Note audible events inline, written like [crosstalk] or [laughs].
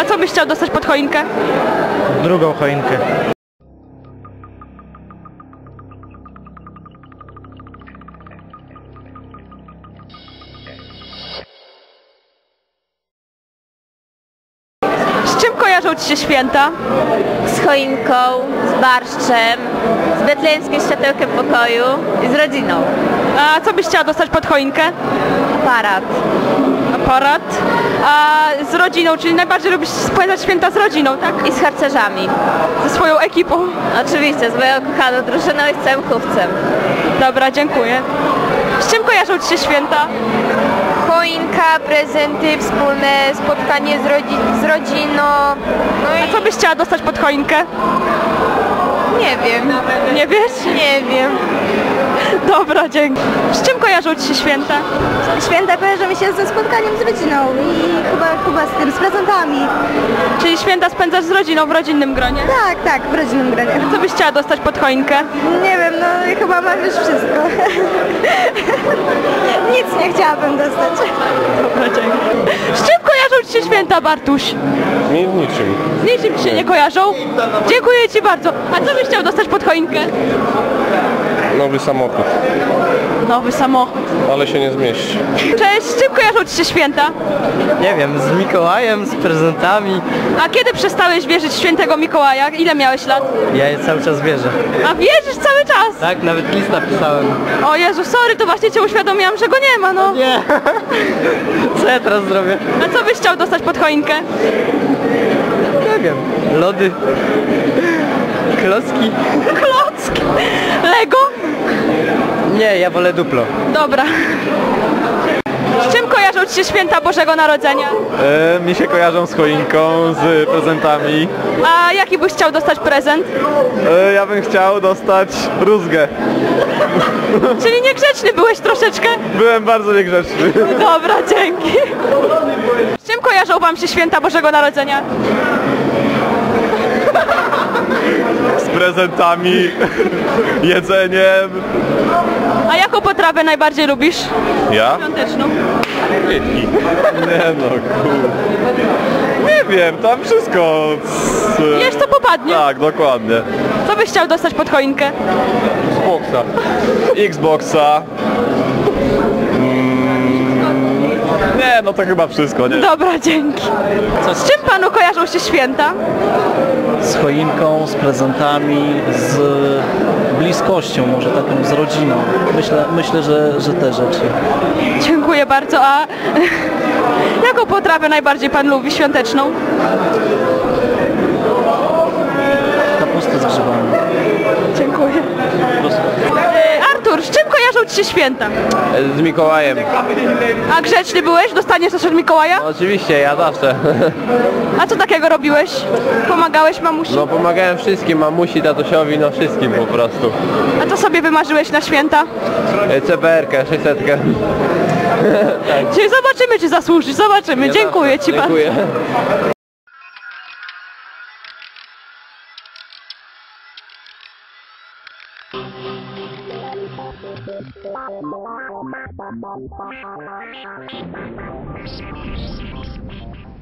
A co byś chciał dostać pod choinkę? Drugą choinkę. Z czym kojarzą Ci się święta? z choinką, z barszczem, z betlejemskim światełkiem pokoju i z rodziną. A co byś chciała dostać pod choinkę? Aparat. Aparat. Z rodziną, czyli najbardziej lubisz spędzać święta z rodziną, tak? I z harcerzami. Ze swoją ekipą. Oczywiście, z moją kochaną drużyną i z całym chówcem. Dobra, dziękuję. Z czym kojarzą Ci się święta? Choinka, prezenty wspólne, spotkanie z, rodzi- z rodziną. No A co byś chciała dostać pod choinkę? nie wiem. Nie wiesz? Nie wiem. Dobra, dzięki. Z czym kojarzą Ci się święta? Święta kojarzą mi się ze spotkaniem z rodziną i chyba, chyba z tym, z prezentami. Czyli święta spędzasz z rodziną w rodzinnym gronie. Tak, tak, w rodzinnym gronie. Co byś chciała dostać pod choinkę? Nie wiem, no i chyba mam już wszystko. [laughs] Nic nie chciałabym dostać. Dobra, dzięki. Z czym kojarzą Ci się święta, Bartuś? Mi niczym. Z niczym Ci się nie kojarzą? Dziękuję Ci bardzo. A co byś chciał dostać pod choinkę? Nowy samochód, Nowy samochód. ale się nie zmieści. Cześć, z czym kojarzą Ci się święta? Nie wiem, z Mikołajem, z prezentami. A kiedy przestałeś wierzyć w świętego Mikołaja? Ile miałeś lat? Ja je cały czas wierzę. A wierzysz cały czas? Tak, nawet list napisałem. O Jezu, sorry, to właśnie Cię uświadomiłam, że go nie ma, no. Nie. [laughs] Co ja teraz zrobię? A co byś chciał dostać pod choinkę? Nie wiem. Lody. Klocki. Klocki. Lego? Nie, ja wolę duplo. Dobra. Z czym kojarzą Ci się święta Bożego Narodzenia? E, mi się kojarzą z choinką, z prezentami. A jaki byś chciał dostać prezent? E, ja bym chciał dostać rózgę. Czyli niegrzeczny byłeś troszeczkę? Byłem bardzo niegrzeczny. Dobra, dzięki. Z czym kojarzą Wam się święta Bożego Narodzenia? Prezentami, [laughs] jedzeniem. A jaką potrawę najbardziej lubisz? Ja? Świąteczną. Kwietki. Nie no, kur... Nie wiem, tam wszystko. Z... Co popadnie? Tak, dokładnie. Co byś chciał dostać pod choinkę? Xboxa. Xboxa. Mm, Nie, no to chyba wszystko, nie? Dobra, dzięki. Z czym Panu kojarzą się święta? Z choinką, z prezentami, z bliskością, może taką z rodziną. Myślę, myślę że, że te rzeczy. Dziękuję bardzo. A [laughs] jaką potrawę najbardziej Pan lubi świąteczną? Kapustę z grzybami. Dziękuję. E, Artur, z czym kojarzą Ci się święta? Z Mikołajem. A grzeczny byłeś? Dostaniesz coś od Mikołaja? Oczywiście, ja zawsze. A co takiego robiłeś? Pomagałeś mamusi? No pomagałem wszystkim, mamusi, tatusiowi, no wszystkim po prostu. A co sobie wymarzyłeś na święta? CBR-kę, 600. Czyli zobaczymy, czy zasłużysz. Zobaczymy. Dziękuję Ci bardzo. Dziękuję. Thank you.